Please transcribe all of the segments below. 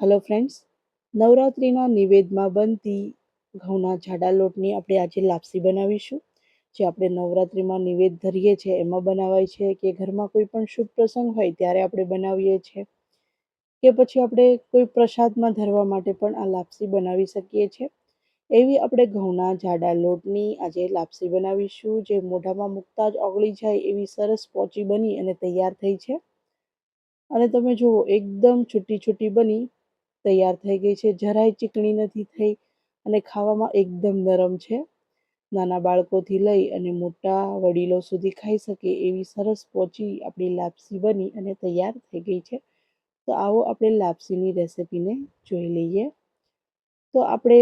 Hello friends નવરાત્રિના નિવેદમાં બનતી ઘઉંના જાડા લોટની આપણે આજે લાપસી બનાવીશું. જે આપણે નવરાત્રિમાં નિવેદ ધરીએ છીએ, એમાં બનાવાય છે કે ઘરમાં કોઈ પણ શુભ પ્રસંગ હોય ત્યારે આપણે બનાવીએ છીએ. કે પછી આપણે કોઈ પ્રસાદમાં ધરવા માટે પણ આ લાપસી બનાવી શકીએ છીએ. એવી આપણે ઘઉંના જાડા લોટની આજે લાપસી બનાવીશું, જે મોઢામાં મૂકતા જ ઓગળી જાય એવી સરસ પોચી બની અને તૈયાર થઈ છે. અને તમે જુઓ, એકદમ છૂટી છૂટી બની તૈયાર થઈ ગઈ છે. જરાય ચીકણી નથી થઈ અને ખાવામાં એકદમ નરમ છે. નાના બાળકોથી લઈ અને મોટા વડીલો સુધી ખાઈ શકે એવી સરસ પોચી આપણી લાપસી બની અને તૈયાર થઈ ગઈ છે. તો આવો આપણે લાપસીની રેસિપીને જોઈ લઈએ. તો આપણે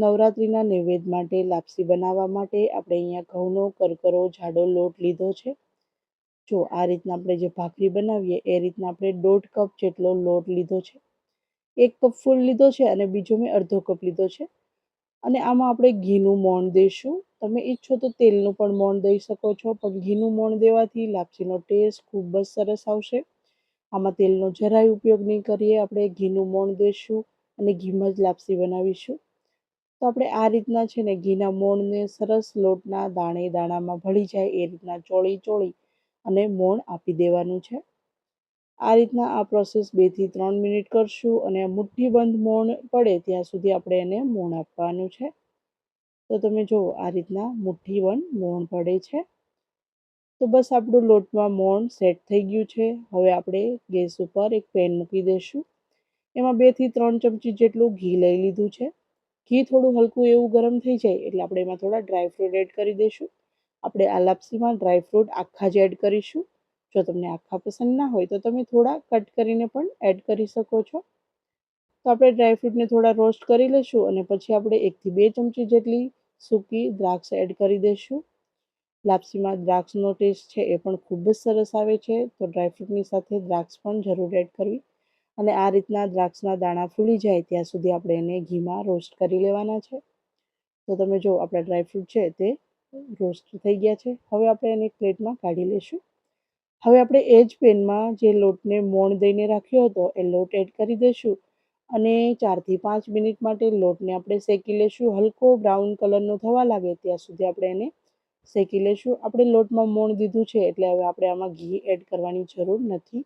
નવરાત્રિના નૈવેદ્ય માટે લાપસી બનાવવા માટે આપણે અહીંયા ઘઉંનો, કરકરો, જાડો લોટ લીધો છે. જો આ રીતના આપણે જે ભાખરી બનાવીએ, એ રીતના આપણે દોઢ કપ જેટલો લોટ લીધો છે. એક કપ ફૂલ લીધો છે અને બીજો મેં અડધો કપ લીધો છે. અને આમાં આપણે ઘીનું મોણ દઈશું. તમે ઈચ્છો તો તેલનું પણ મોણ દઈ શકો છો, પણ ઘીનું મોણ દેવાથી લાપસીનો ટેસ્ટ ખૂબ જ સરસ આવશે. આમાં તેલનો જરાય ઉપયોગ નહીં કરીએ, આપણે ઘીનું મોણ દઈશું અને ઘીમાં જ લાપસી બનાવીશું. તો આપણે આ રીતના છે ને ઘીના મોણને સરસ લોટના દાણે દાણામાં ભળી જાય એ રીતના ચોળી ચોળી અને મોણ આપી દેવાનું છે. આ રીતના આ પ્રોસેસ બેથી ત્રણ મિનિટ કરશું અને મુઠ્ઠીબંધ મોણ પડે ત્યાં સુધી આપણે એને મોણ આપવાનું છે. તો તમે જુઓ, આ રીતના મુઠ્ઠીબંધ મોણ પડે છે. તો બસ આપણું લોટમાં મોણ સેટ થઈ ગયું છે. હવે આપણે ગેસ ઉપર એક પેન મૂકી દઈશું. એમાં બેથી ત્રણ ચમચી જેટલું ઘી લઈ લીધું છે. ઘી થોડું હલકું એવું ગરમ થઈ જાય એટલે આપણે એમાં થોડા ડ્રાયફ્રૂટ એડ કરી દઈશું. આપણે આ લાપસીમાં ડ્રાયફ્રૂટ આખા જ એડ કરીશું. જો તમને આખા પસંદ ના હોય તો તમે થોડા કટ કરીને પણ એડ કરી શકો છો. તો આપણે ડ્રાયફ્રૂટને થોડા રોસ્ટ કરી લઈશું અને પછી આપણે એકથી બે ચમચી જેટલી સૂકી દ્રાક્ષ એડ કરી દઈશું. લાપસીમાં દ્રાક્ષનો ટેસ્ટ છે એ પણ ખૂબ જ સરસ આવે છે, તો ડ્રાયફ્રૂટની સાથે દ્રાક્ષ પણ જરૂર એડ કરવી. અને આ રીતના દ્રાક્ષના દાણા ફૂલી જાય ત્યાં સુધી આપણે એને ઘીમાં રોસ્ટ કરી લેવાના છે. તો તમે જો આપણા ડ્રાયફ્રૂટ છે તે રોસ્ટ થઈ ગયા છે, હવે આપણે એને પ્લેટમાં કાઢી લઈશું. હવે આપણે એ જ પેનમાં જે લોટને મોણ દઈને રાખ્યો હતો, એ લોટ એડ કરી દઈશું અને ચારથી પાંચ મિનિટ માટે લોટને આપણે શેકી લઈશું હલકો બ્રાઉન કલરનો થવા લાગે ત્યાં સુધી આપણે એને શેકી લઈશું આપણે લોટમાં મોણ દીધું છે એટલે હવે આપણે આમાં ઘી એડ કરવાની જરૂર નથી.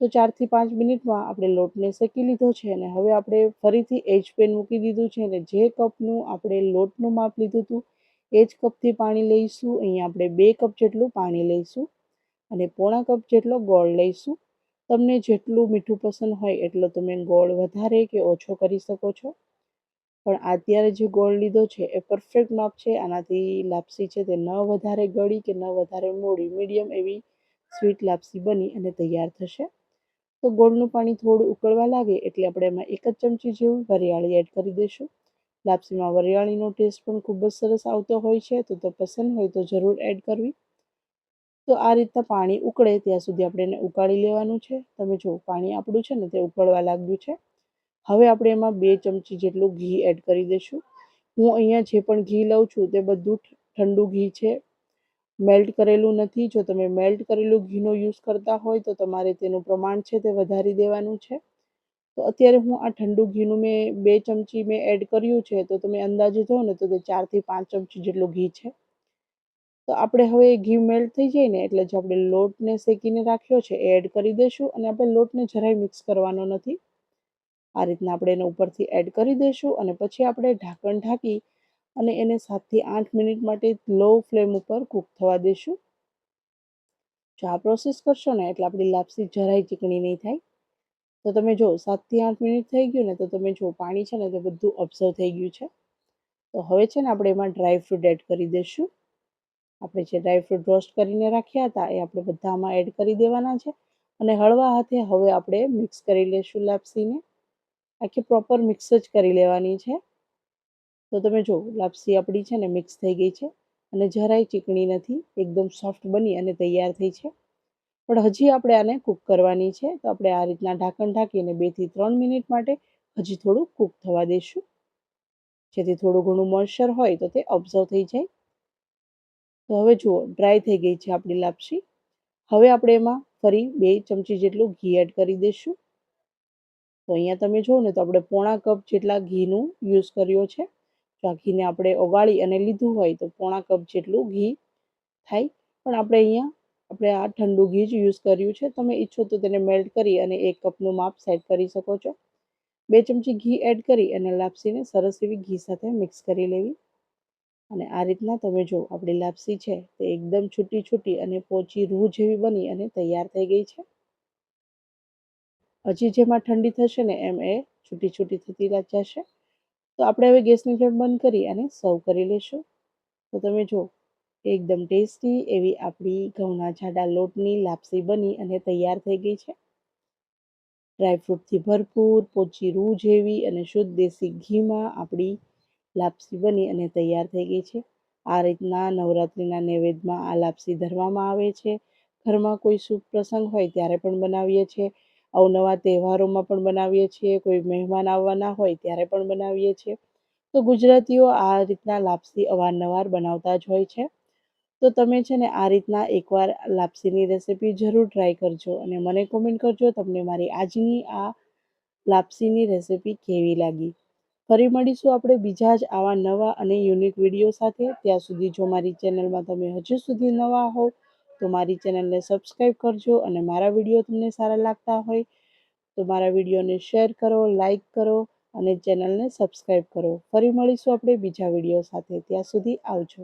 તો ચારથી પાંચ મિનિટમાં આપણે લોટને શેકી લીધો છે અને હવે આપણે ફરીથી એ જ પેન મૂકી દીધું છે અને જે કપનું આપણે લોટનું માપ લીધું હતું, એ જ કપથી પાણી લઈશું. અહીંયા આપણે બે કપ જેટલું પાણી લઈશું. અને પોણા કપ જેટલો ગોળ લઈશું. તમને જેટલું મીઠું પસંદ હોય એટલો તમે ગોળ વધારે કે ઓછો કરી શકો છો. પણ અત્યારે જે ગોળ લીધો છે એ પરફેક્ટ માપ છે. આનાથી લાપસી છે તે ન વધારે ગળી કે ન વધારે મોડી મીડિયમ એવી સ્વીટ લાપસી બની અને તૈયાર થશે. તો ગોળનું પાણી થોડું ઉકળવા લાગે એટલે આપણે એમાં એક જ ચમચી જેવું વરિયાળી એડ કરી દઈશું. લાપસીમાં વરિયાળીનો ટેસ્ટ પણ ખૂબ જ સરસ આવતો હોય છે. તો તો પસંદ હોય તો જરૂર એડ કરવી. તો આ રીતના પાણી ઉકળે ત્યાં સુધી આપણે એને ઉકાળી લેવાનું છે. તમે જો, પાણી આપણું છે ને તે ઉકળવા લાગ્યું છે. હવે આપણે એમાં બે ચમચી જેટલું ઘી એડ કરી દઈશું. હું અહીંયા જે પણ ઘી લઉં છું તે બધું ઠંડુ ઘી છે. મેલ્ટ કરેલું નથી. જો તમે મેલ્ટ કરેલું ઘીનો યુઝ કરતા હોય તો તમારે તેનું પ્રમાણ છે તે વધારી દેવાનું છે. તો અત્યારે હું આ ઠંડુ ઘીનું મેં બે ચમચી મેં એડ કર્યું છે. તો તમે અંદાજે જો ને તો તે ચારથી પાંચ ચમચી જેટલું ઘી છે. તો આપણે હવે ઘી મેલ્ટ થઈ જાય ને એટલે જે આપણે લોટને શેકીને રાખ્યો છે એ એડ કરી દઈશું અને આપણે લોટને જરાય મિક્સ કરવાનો નથી. આ રીતના આપણે એને ઉપરથી એડ કરી દઈશું અને પછી આપણે ઢાંકણ ઢાંકી અને એને સાતથી આઠ મિનિટ માટે લો ફ્લેમ ઉપર કૂક થવા દઈશું જો આ પ્રોસેસ કરશો ને એટલે આપણી લાપસી જરાય ચીકણી નહીં થાય. તો તમે જો સાતથી આઠ મિનિટ થઈ ગયું ને તો તમે જો પાણી છે ને તે બધું ઓબ્ઝર્વ થઈ ગયું છે. તો હવે છે ને આપણે એમાં ડ્રાય ફ્રૂટ એડ કરી દઈશું આપણે જે ડ્રાયફ્રૂટ રોસ્ટ કરીને રાખ્યા હતા, એ આપણે બધામાં એડ કરી દેવાના છે. અને હળવા હાથે હવે આપણે મિક્સ કરી લઈશું લાપસીને. આખી પ્રોપર મિક્સ જ કરી લેવાની છે. તો તમે જો લાપસી આપણી છે ને મિક્સ થઈ ગઈ છે. અને જરાય ચીકણી નથી, એકદમ સોફ્ટ બની અને તૈયાર થઈ છે. પણ હજી આપણે આને કૂક કરવાની છે. તો આપણે આ રીતના ઢાંકણ ઢાંકીને બેથી ત્રણ મિનિટ માટે હજી થોડું કૂક થવા દઈશું જેથી થોડું ઘણું મોઇશ્ચર હોય તો તે ઓબ્ઝર્વ થઈ જાય. તો હવે જુઓ ડ્રાય થઈ ગઈ છે આપણી લાપસી. હવે આપણે એમાં ફરી બે ચમચી જેટલું ઘી એડ કરી દઈશું. તો અહીંયા તમે જુઓ ને તો આપણે પોણા કપ જેટલા ઘીનું યુઝ કર્યો છે. જો આ ઘીને આપણે ઓગાળી અને લીધું હોય તો પોણા કપ જેટલું ઘી થાય. પણ આપણે અહીંયા, આપણે આ ઠંડુ ઘી જ યુઝ કર્યું છે. તમે ઈચ્છો તો તેને મેલ્ટ કરી અને એક કપનું માપ સેટ કરી શકો છો. બે ચમચી ઘી એડ કરી અને લાપસીને સરસ એવી ઘી સાથે મિક્સ કરી લેવી. અને આ રીતના તમે જો આપણી લાપસી છે તે એકદમ છૂટી છૂટી અને પોચી રૂ જેવી બની અને તૈયાર થઈ ગઈ છે. હજી જેમાં ઠંડી થશે ને એમ એ છૂટી છૂટી થતી જશે. તો આપણે હવે ગેસની ફ્લેમ બંધ કરી અને સર્વ કરી લઈશું તો તમે જો એકદમ ટેસ્ટી એવી આપણી ઘઉંના જાડા લોટની લાપસી બની અને તૈયાર થઈ ગઈ છે. ડ્રાયફ્રૂટથી ભરપૂર, પોચી રૂ જેવી અને શુદ્ધ દેશી ઘીમાં આપણી લાપસી બની અને તૈયાર થઈ ગઈ છે. આ રીતના નવરાત્રિના નૈવેદ્યમાં આ લાપસી ધરવામાં આવે છે. ઘરમાં કોઈ શુભ પ્રસંગ હોય ત્યારે પણ બનાવીએ છીએ. અવનવા તહેવારોમાં પણ બનાવીએ છીએ. કોઈ મહેમાન આવવાના હોય ત્યારે પણ બનાવીએ છીએ. તો ગુજરાતીઓ આ રીતના લાપસી અવારનવાર બનાવતા જ હોય છે. તો તમે છે ને આ રીતના એકવાર લાપસીની રેસીપી જરૂર ટ્રાય કરજો અને મને કોમેન્ટ કરજો તમને મારી આજની આ લાપસીની રેસિપી કેવી લાગી. ફરી મળીશું આપણે બીજા જ આવા નવા અને યુનિક વીડિયો સાથે. ત્યાં સુધી જો મારી ચેનલમાં તમે હજુ સુધી નવા હોવ તો મારી ચેનલને સબસ્ક્રાઈબ કરજો અને મારા વીડિયો તમને સારા લાગતા હોય, તો મારા વિડીયોને શેર કરો લાઈક કરો અને ચેનલને સબસ્ક્રાઈબ કરો. ફરી મળીશું આપણે બીજા વીડિયો સાથે. ત્યાં સુધી આવજો.